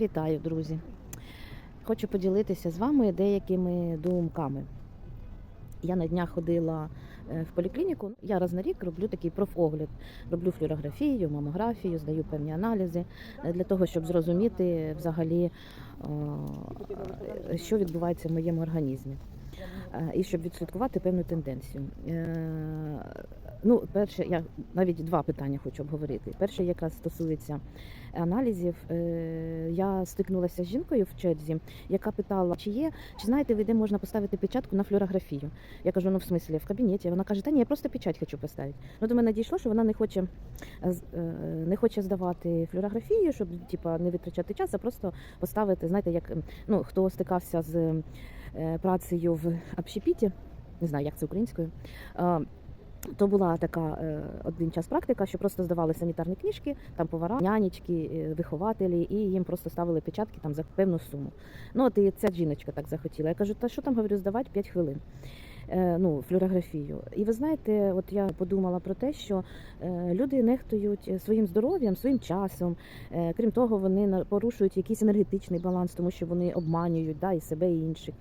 Вітаю, друзі! Хочу поділитися з вами деякими думками. Я на днях ходила е, в поліклініку. Я раз на рік роблю такий профогляд. Роблю флюорографію, мамографію, здаю певні аналізи е, для того, щоб зрозуміти взагалі, е, що відбувається в моєму організмі. Е, І щоб відслідкувати певну тенденцію. Е, Ну, перше, я навіть два питання хочу обговорити. Перше, якраз стосується аналізів. Е, Я стикнулася з жінкою в черзі, яка питала, чи є, чи знаєте ви, де можна поставити печатку на флюорографію. Я кажу, ну в смислі, в кабінеті. Вона каже, та ні, я просто печать хочу поставити. Ну, до мене дійшло, що вона не хоче, не хоче здавати флюорографію, щоб типа, не витрачати час, а просто поставити, знаєте, як ну, хто стикався з працею в общепіті, не знаю, як це українською. е, то була така е, один час практика, що просто здавали санітарні книжки, там повара, нянечки, е, вихователі, і їм просто ставили печатки там за певну суму. Ну от і ця жіночка так захотіла. Я кажу, та що там говорю, здавати 5 хвилин. Е, ну, флюорографію. І ви знаєте, от я подумала про те, що е, люди нехтують е, своїм здоров'ям, своїм часом. Крім того, вони порушують якийсь енергетичний баланс, тому що вони обманюють да, і себе, і інших.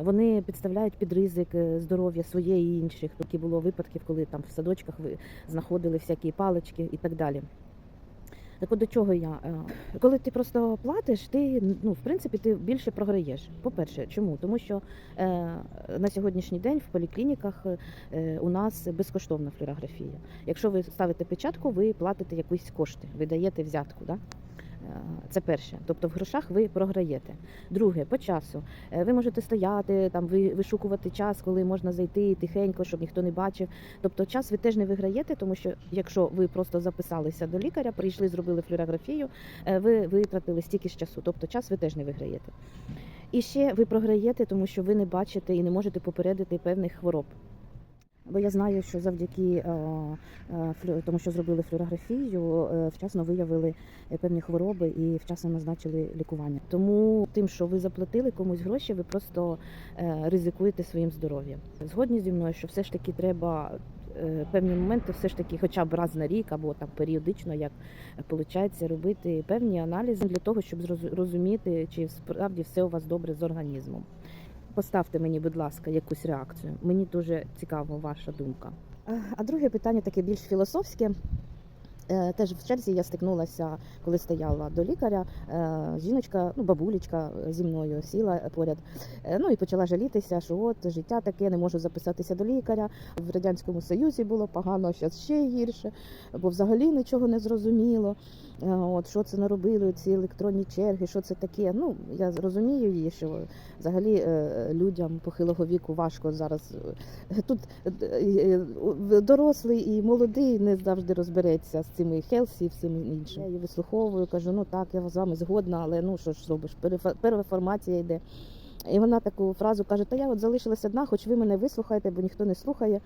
Вони підставляють під ризик здоров'я своє і інших. Такі було випадків, коли там в садочках знаходили всякі палички і так далі. Так от до чого я? Е, Коли ти просто платиш, ти ну в принципі ти більше програєш. По-перше, чому? Тому що е, на сьогоднішній день в поліклініках е, у нас безкоштовна флюорографія. Якщо ви ставите печатку, ви платите якісь кошти, ви даєте взятку. Да? Е, Це перше, тобто в грошах ви програєте. Друге, по часу. Е, Ви можете стояти, там ви вишукувати час, коли можна зайти тихенько, щоб ніхто не бачив. Тобто час ви теж не виграєте, тому що якщо ви просто записалися до лікаря, прийшли, зробили флюорографію, е, ви витратили стільки ж часу. Тобто час ви теж не виграєте. І ще ви програєте, тому що ви не бачите і не можете попередити певних хвороб. Бо я знаю, що завдяки е, е, тому, що зробили флюорографію, е, вчасно виявили певні хвороби і вчасно назначили лікування. Тому тим, що ви заплатили комусь гроші, ви просто ризикуєте своїм здоров'ям. Згодні зі мною, що все ж таки треба певні моменти, все ж таки, хоча б раз на рік або там періодично, як виходить, робити певні аналізи для того, щоб розуміти, чи справді все у вас добре з організмом. Поставте мені, будь ласка, якусь реакцію. Мені дуже цікава ваша думка. А друге питання таке більш філософське. Е, Теж в черзі я стикнулася, коли стояла до лікаря. Е, Жіночка, ну бабулечка зі мною сіла поряд. Е, Ну і почала жалітися, що от життя таке, не можу записатися до лікаря. В радянському союзі було погано, зараз ще гірше, бо взагалі нічого не зрозуміло. От що це наробили ці електронні черги, що це таке. Ну я розумію її, що взагалі людям похилого віку важко зараз. Тут дорослий і молодий не завжди розбереться цими хелсі і всім іншим. Я її вислуховую, кажу, ну так, я з вами згодна, але ну що ж зробиш, переформація йде. І вона таку фразу каже: Та я от залишилася одна, хоч ви мене вислухаєте, бо ніхто не слухає.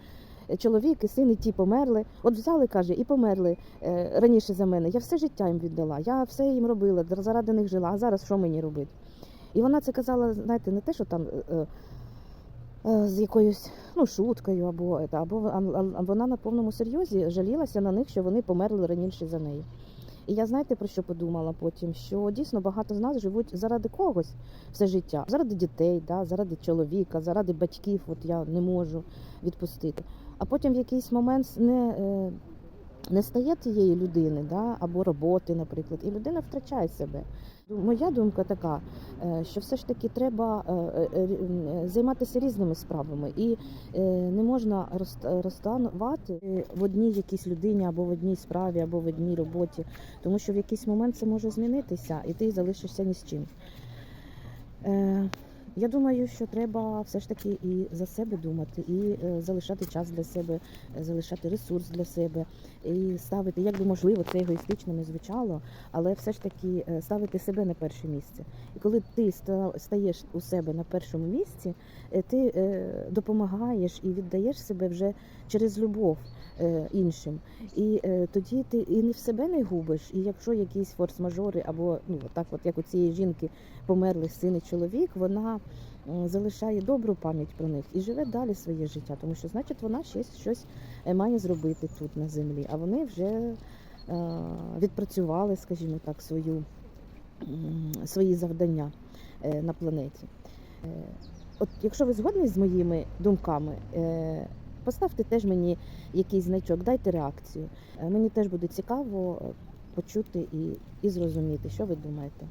Чоловік і син і ті померли. От взяли, каже, і померли е, раніше за мене. Я все життя їм віддала, я все їм робила, заради них жила. А зараз що мені робити? І вона це казала, знаєте, не те, що там е, е, з якоюсь ну, шуткою, або, або а вона на повному серйозі жалілася на них, що вони померли раніше за неї. І я знаєте про що подумала потім? Що дійсно багато з нас живуть заради когось все життя, заради дітей, да, заради чоловіка, заради батьків. От я не можу відпустити. А потім в якийсь момент не, е, не стає тієї людини, да, або роботи, наприклад, і людина втрачає себе. Моя думка така, е, що все ж таки треба е, е, займатися різними справами, і не можна роз- розставати в одній якійсь людині, або в одній справі, або в одній роботі, тому що в якийсь момент це може змінитися, і ти залишишся ні з чим. Я думаю, що треба все ж таки і за себе думати, і е, залишати час для себе, е, залишати ресурс для себе, і ставити, як би можливо, це егоїстично не звучало, але все ж таки е, ставити себе на перше місце. І коли ти стаєш у себе на першому місці, ти допомагаєш і віддаєш себе вже через любов іншим. І тоді ти і не в себе не губиш. І якщо якісь форс-мажори, або ну так, от як у цієї жінки померли син і чоловік, вона залишає добру пам'ять про них і живе далі своє життя, тому що значить вона щось, щось е, має зробити тут на землі, а вони вже е, відпрацювали, скажімо так, свою свої завдання е, на планеті. Е, От якщо ви згодні з моїми думками, е, поставте теж мені якийсь значок, дайте реакцію. Е, Мені теж буде цікаво е, почути і, і зрозуміти, що ви думаєте.